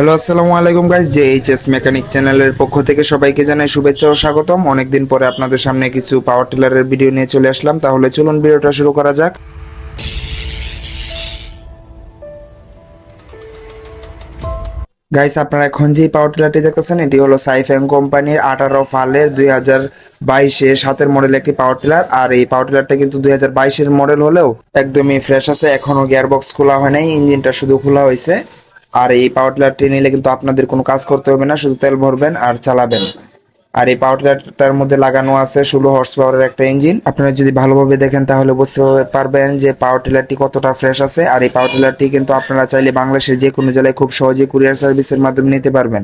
Hello, আসসালামু আলাইকুম guys যে এইচএস মেকানিক চ্যানেলের পক্ষ থেকে সবাইকে জানাই শুভেচ্ছা ও স্বাগতম। অনেকদিন পরে আপনাদের সামনে কিছু পাওয়ার টিলারের ভিডিও নিয়ে চলে আসলাম। তাহলে চলুন ভিডিওটা শুরু করা যাক। গাইস আপনারা এখন যে পাওয়ার টিলারটি দেখতেছেন, এটি হলো সাইফ্যাং কোম্পানির আঠারো ফালের দুই হাজার বাইশের সাতের মডেল একটি পাওয়ার টিলার আর এই পাওয়ার টিলারটা কিন্তু দুই হাজার বাইশের মডেল হলেও একদমই ফ্রেশ আছে। এখনও গিয়ারবক্স খোলা হয় নাই, ইঞ্জিনটা শুধু খোলা হয়েছে। আর এই পাওয়ার টিলারটি নিলে কিন্তু আপনাদের কোনো কাজ করতে হবে না, শুধু তেল ভরবেন আর চালাবেন। আর এই পাওয়ার টিলারটার মধ্যে লাগানো আছে ষোলো হর্স পাওয়ারের একটা ইঞ্জিন আপনারা যদি ভালোভাবে দেখেন তাহলে বুঝতে পারবেন যে পাওয়ার টিলারটি কতটা ফ্রেশ আছে। আর এই পাওয়ার টিলারটি কিন্তু আপনারা চাইলে বাংলাদেশের যে কোনো জেলায় খুব সহজে কুরিয়ার সার্ভিসের মাধ্যমে নিতে পারবেন।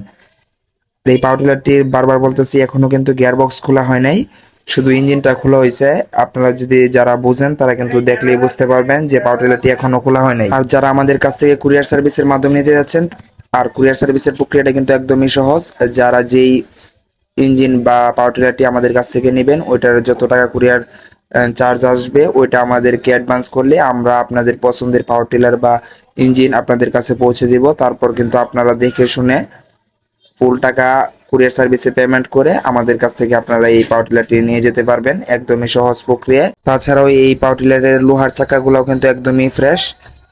এই পাওয়ার টিলারটির বারবার বলতেছি, এখনও কিন্তু গিয়ারবক্স খোলা হয় নাই। শুধু ইঞ্জিনটা খোলা হয়েছে। আপনারা যদি যারা বুঝেন, তারা কিন্তু দেখলেই বুঝতে পারবেন যে পাওয়ার টিলারটি এখনও খোলা হয় নাই। আর যারা আমাদের কাছ থেকে কুরিয়ার সার্ভিসের মাধ্যমে নিতে যাচ্ছেন, আর কুরিয়ার সার্ভিসের প্রক্রিয়াটা কিন্তু একদমই সহজ, যারা যেই ইঞ্জিন বা পাওয়ার টিলারটি আমাদের কাছ থেকে নেবেন, ওইটার যত টাকা কুরিয়ার চার্জ আসবে, ওইটা আমাদেরকে অ্যাডভান্স করলে আমরা আপনাদের পছন্দের পাওয়ার টিলার বা ইঞ্জিন আপনাদের কাছে পৌঁছে দিব। তারপর কিন্তু আপনারা দেখে শুনে ফুল টাকা কুরিয়ার সার্ভিসে পেমেন্ট করে আমাদের কাছ থেকে আপনারা এই পাওয়ার টিলারটি নিয়ে যেতে পারবেন একদমই সহজ প্রক্রিয়া তাছাড়াও এই পাওয়ার টিলারের লোহার চাকাগুলোও কিন্তু একদমই ফ্রেশ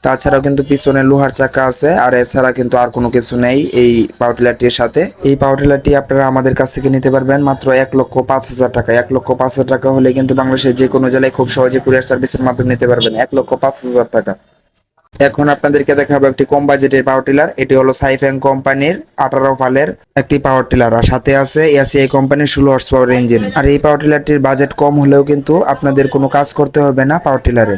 তাছাড়াও কিন্তু পিছনে লোহার চাকা আছে, আর এছাড়া কিন্তু আর কোনো কিছু নেই এই পাওয়ার টিলারটির সাথে। এই পাওয়ার টিলারটি আপনারা আমাদের কাছ থেকে নিতে পারবেন মাত্র এক লক্ষ পাঁচ হাজার টাকা। এক লক্ষ পাঁচ হাজার টাকা হলে কিন্তু বাংলাদেশের যে কোনো জেলায় খুব সহজে কুরিয়ার সার্ভিসের মাধ্যমে নিতে পারবেন। এক লক্ষ পাঁচ হাজার টাকা। এখন আপনাদেরকে দেখাবো একটি কম বাজেটের পাওয়ার টিলার এটি হলো সাইফ্যাং কোম্পানির আঠারো ফালের একটি পাওয়ার টিলার আর সাথে আছে এসিআই কোম্পানির ষোলো হর্স পাওয়ার ইঞ্জিন আর এই পাওয়ার টিলারটির বাজেট কম হলেও কিন্তু আপনাদের কোনো কাজ করতে হবে না পাওয়ার টিলারে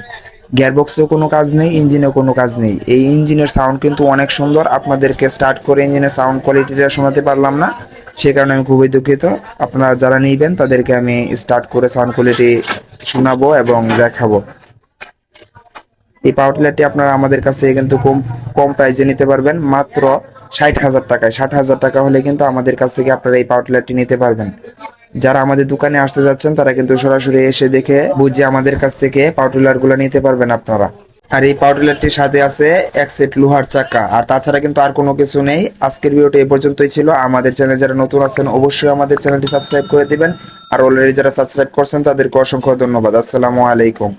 গিয়ারবক্সেও কোনো কাজ নেই ইঞ্জিনেও কোনো কাজ নেই। এই ইঞ্জিনের সাউন্ড কিন্তু অনেক সুন্দর। আপনাদেরকে স্টার্ট করে ইঞ্জিনের সাউন্ড কোয়ালিটিটা শোনাতে পারলাম না। সে কারণে আমি খুবই দুঃখিত। আপনারা যারা নিবেন, তাদেরকে আমি স্টার্ট করে সাউন্ড কোয়ালিটি শোনাবো এবং দেখাবো। এই পাওয়ার টিলারটি আপনারা আমাদের কাছ কিন্তু কম কম প্রাইসে নিতে পারবেন। মাত্র ষাট হাজার টাকায়। ষাট হাজার টাকা হলে কিন্তু আমাদের কাছ থেকে আপনারা এই পাওয়ার টিলারটি নিতে পারবেন। যারা আমাদের দোকানে আসতে যাচ্ছেন, তারা কিন্তু সরাসরি এসে দেখে বুঝে আমাদের কাছ থেকে পাওয়ার টিলারগুলো নিতে পারবেন আপনারা। আর এই পাওয়ার টিলারটির সাথে আছে এক সেট লোহার চাকা। আর তাছাড়া কিন্তু আর কোনো কিছু নেই। আজকের ভিডিওটা এ পর্যন্তই ছিল। আমাদের চ্যানেলে যারা নতুন আছেন, অবশ্যই আমাদের চ্যানেলটি সাবস্ক্রাইব করে দিবেন। আর অলরেডি যারা সাবস্ক্রাইব করছেন, তাদেরকে অসংখ্য ধন্যবাদ। আসসালামু আলাইকুম।